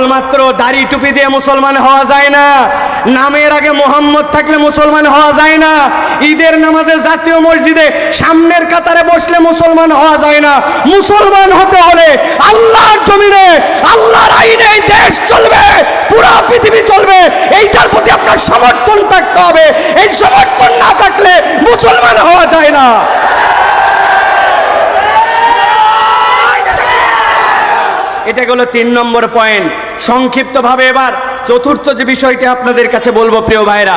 কেবলমাত্র দাড়ি টুপি দিয়ে মুসলমান হওয়া যায় না। নামের আগে মোহাম্মদ থাকলে মুসলমান হওয়া যায় না। ঈদের নামাজে জাতীয় মসজিদে সামনের কাতারে বসলে মুসলমান হওয়া যায় না। মুসলমান হতে হলে আল্লাহর জমিনে, আল্লাহর আইনে এই দেশ চলবে, পুরো পৃথিবী চলবে। এইটার প্রতি আপনার সমর্থন থাকতে হবে। এই সমর্থন না থাকলে মুসলমান হওয়া যায় না। এটা হলো তিন নম্বর পয়েন্ট সংক্ষিপ্তভাবে এবার চতুর্থ যে বিষয়টি আপনাদের কাছে বলব, প্রিয় ভাইরা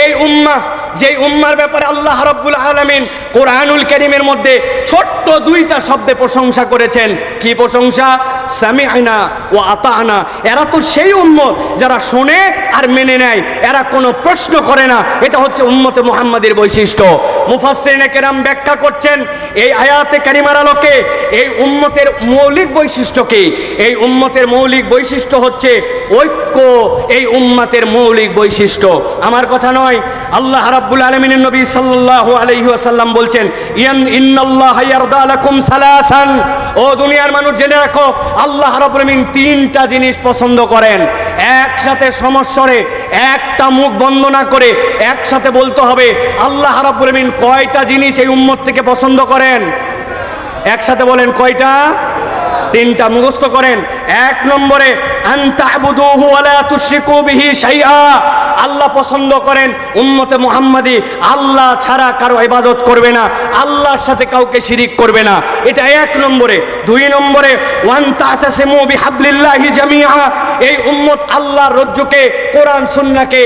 এই উম্মা যে উম্মার ব্যাপারে আল্লাহ রব্বুল আলমিন কোরআনুল করিমের মধ্যে ছোট্ট দুইটা শব্দে প্রশংসা করেছেন। কি প্রশংসা? সামি আইনা ও আতাহানা এরা তো সেই উম্মত যারা শোনে আর মেনে নেয়। এরা কোনো প্রশ্ন করে না। এটা হচ্ছে উম্মতে মুহাম্মাদের বৈশিষ্ট্য। মুফাসসিরিনে কেরাম ব্যাখ্যা করছেন এই আয়াতে কারিমার আলোকে, এই উম্মতের মৌলিক বৈশিষ্ট্য কি এই উম্মতের মৌলিক বৈশিষ্ট্য হচ্ছে ঐক্য, এই উম্মতের মৌলিক বৈশিষ্ট্য। আমার কথা নয়, আল্লাহ রাব্বুল আলামিনের নবী সাল্লাল্লাহু আলাইহি ওয়াসাল্লাম বলছেন, ইয়ান ইন্নাল্লাহ ইয়ারদা লাকুম সালাসান। ও দুনিয়ার মানুষ, জেনে রাখো, আল্লাহ আলামিন তিনটা জিনিস পছন্দ করেন। একসাথে সমস্বরে একটা মুখ বন্ধ না করে একসাথে বলতে হবে, আল্লাহ রাব্বুল আলামিন কয়টা জিনিস এই উম্মত থেকে পছন্দ করেন? একসাথে বলেন কয়টা? তিনটা মুখস্থ করেন। এক নম্বরে আল্লাহ পছন্দ করেন উম্মতে মুহাম্মাদি। আল্লাহ ছাড়া কারও ইবাদত করবে না। আল্লাহর সাথে কাউকে শিরিক করবে না। এটা এক নম্বরে। দুই নম্বরে, ওয়ান তাতাসিমু বিহাবলিল্লাহি জামিআ। এই উম্মত আল্লাহর রজ্জুকে, কোরআন সুন্নাহকে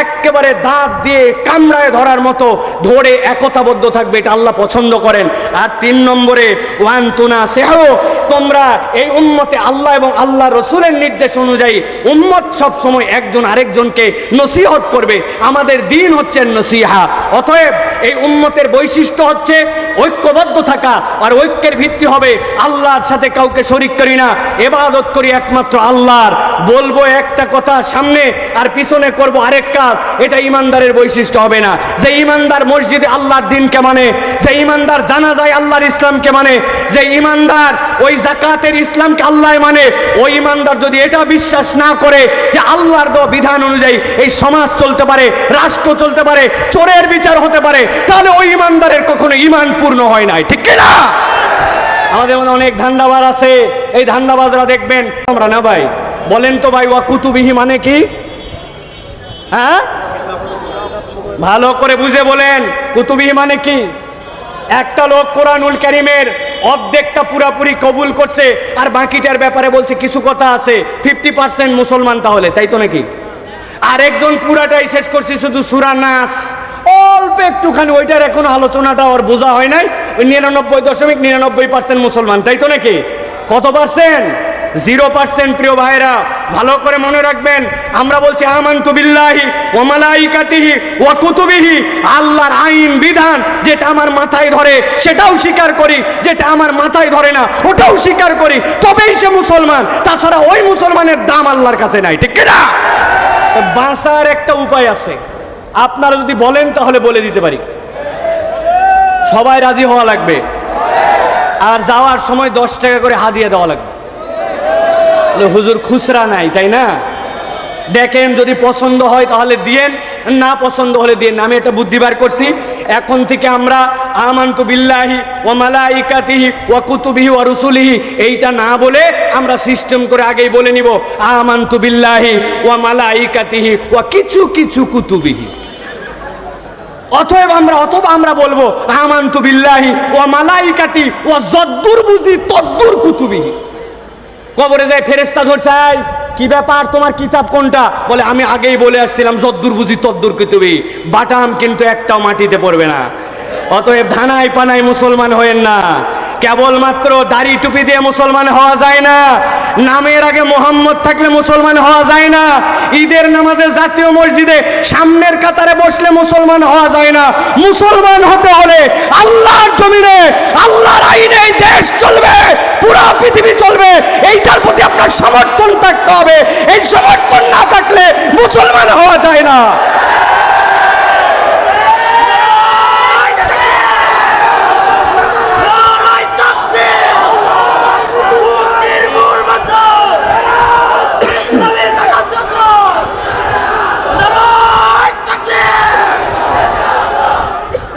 একেবারে দাঁত দিয়ে কামড়ায় ধরার মতো ধরে একতাবদ্ধ থাকবে, এটা আল্লাহ পছন্দ করেন। আর তিন নম্বরে, ওয়ান তুনা সেহো, তোমরা এই উম্মতে আল্লাহ এবং আল্লাহ রসুলের নির্দেশ অনুযায়ী উম্মত সবসময় একজন আরেকজনকে নসিহত করবে। আমাদের দিন হচ্ছে নসিহা। অতএব এই উম্মতের বৈশিষ্ট্য হচ্ছে ঐক্যবদ্ধ থাকা, আর ঐক্যের ভিত্তি হবে আল্লাহর সাথে কাউকে শরিক করি না, এবাদত করি একমাত্র আল্লাহর। বলব একটা কথা সামনে আর পিছনে করব আরেক কাজ। এটা ইমানদারের বৈশিষ্ট্য হবে না। যে ইমানদার মসজিদে আল্লাহর দিনকে মানে যে ইমানদার জানা যায় আল্লাহর ইসলামকে মানে যে ইমানদার ওই জাকাতের ইসলামকে আল্লাহ মানে ওই ইমানদার যদি এটা বিশ্বাস না করে যে আল্লাহর দেওয়া বিধান অনুযায়ী এই সমাজ চলতে পারে, রাষ্ট্র চলতে পারে, চোরের বিচার হতে পারে, তাহলে ওই ইমানদারের কখনো ইমান পূর্ণ হয় নাই। ঠিক না আমাদের মনে অনেক ধান্দাবাজ আছে। এই ধান্দাবাজরা দেখবেন, আমরা না ভাই? বলেন তো ভাই ওয়া কুতুবিহি মানে কি? হ্যাঁ? ভালো করে বুঝে বলেন, কুতুবিহি মানে কি? একটা লোক কোরআনুল করিমের অর্ধেকটা পুরাপুরি কবুল করছে, আর বাকিটার ব্যাপারে বলছে কিছু কথা আছে ফিফটি পার্সেন্ট মুসলমান তাহলে, তাই তো নাকি? আরেকজন পুরাটাই শেষ করছে শুধু সুরা নাস। অল্প একটুখানি, ওইটার এখনও আলোচনাটা ওর বোঝা হয় নাই। ওই নিরানব্বই দশমিক নিরানব্বই পার্সেন্ট মুসলমান, তাই তো নাকি? কত পার্সেন্ট জিরো পার্সেন্ট প্রিয় ভাইরা ভালো করে মনে রাখবেন, আমরা বলছি আমান্তু বিল্লাহি ও মালাইকাতিহি ও কুতুবিহি, আল্লাহর আইন, বিধান যেটা আমার মাথায় ধরে, সেটাও স্বীকার করি, যেটা আমার মাথায় ধরে না, ওটাও স্বীকার করি, তবেই সে মুসলমান, তাছাড়া ওই মুসলমানের দাম আল্লাহর কাছে নাই, ঠিক না বাঁচার একটা উপায় আছে, আপনারা যদি বলেন তাহলে বলে দিতে পারি। সবাই রাজি হওয়া লাগবে, আর যাওয়ার সময় দশ টাকা করে হাদিয়ে দেওয়া লাগবে। হুজুর খুচরা নাই, তাই না? দেখেন যদি পছন্দ হয় তাহলে দিয়েন, না পছন্দ হলে দিয়েন আমি এটা বুদ্ধি বার করছি, এখন থেকে আমরা আমান্তু বিল্লাহি ও মালাইকাতিহি ও কুতুবিহি ও রুসুলিহি, এইটা না বলে আমরা সিস্টেম করে আগেই বলে নিব, আমান্তু বিল্লাহি ও মালাইকাতিহি ও কিছু কিছু কুতুবিহি। অতএব আমরা, অথবা আমরা বলব, আমান্তু বিল্লাহি ও মালাইকাতি ও যদ্দুর বুঝি তদ্দুর কুতুবিহি। কবরে যায় ফেরেস্তা ধরছাই কি ব্যাপার? তোমার কিতাব কোনটা? বলে, আমি আগেই বলে আসছিলাম, যদ্দুর বুঝি তদ্দুর তুমি বাটাম কিন্তু একটাও মাটিতে পড়বে না। অতএব ধানাই পানায় মুসলমান হয়েন না। কেবলমাত্র দাড়ি টুপি দিয়ে মুসলমান হওয়া যায় না। নামের আগে মোহাম্মদ থাকলে মুসলমান হওয়া যায় না। ঈদের নামাজে জাতীয় মসজিদে সামনের কাতারে বসলে মুসলমান হওয়া যায় না। মুসলমান হতে হলে আল্লাহর জমিনে, আল্লাহর আইনে দেশ চলবে, পুরো পৃথিবী চলবে। এইটার প্রতি আপনার সমর্থন থাকতে হবে। এই সমর্থন না থাকলে মুসলমান হওয়া যায় না।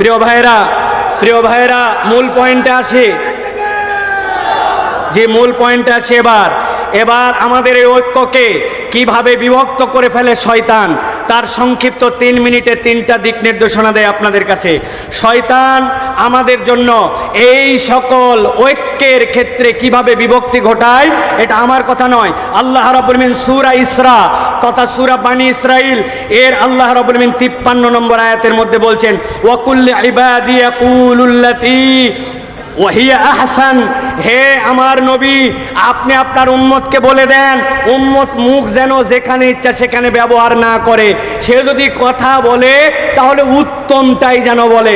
প্রিয় ভাইরা প্রিয় ভাইরা মূল পয়েন্টে আসি। যে মূল পয়েন্টে আসি এবার। এবার আমাদের এই ঐক্যকে কীভাবে বিভক্ত করে ফেলে শয়তান, তার সংক্ষিপ্ত তিন মিনিটে তিনটা দিক নির্দেশনা দেয় আপনাদের কাছে। শয়তান আমাদের জন্য এই সকল ঐক্যের ক্ষেত্রে কীভাবে বিভক্তি ঘটায়, এটা আমার কথা নয়। আল্লাহ রাব্বুল মিন সূরা ইসরা তথা সূরা বানি ইসরাইল এর আল্লাহ মিন 53 নম্বর আয়াতের মধ্যে বলছেন ওহিয়া আহসান। হে আমার নবী, আপনি আপনার উম্মতকে বলে দেন, উম্মত মুখ যেন যেখানে ইচ্ছা সেখানে ব্যবহার না করে। সে যদি কথা বলে, তাহলে উত্তমটাই যেন বলে।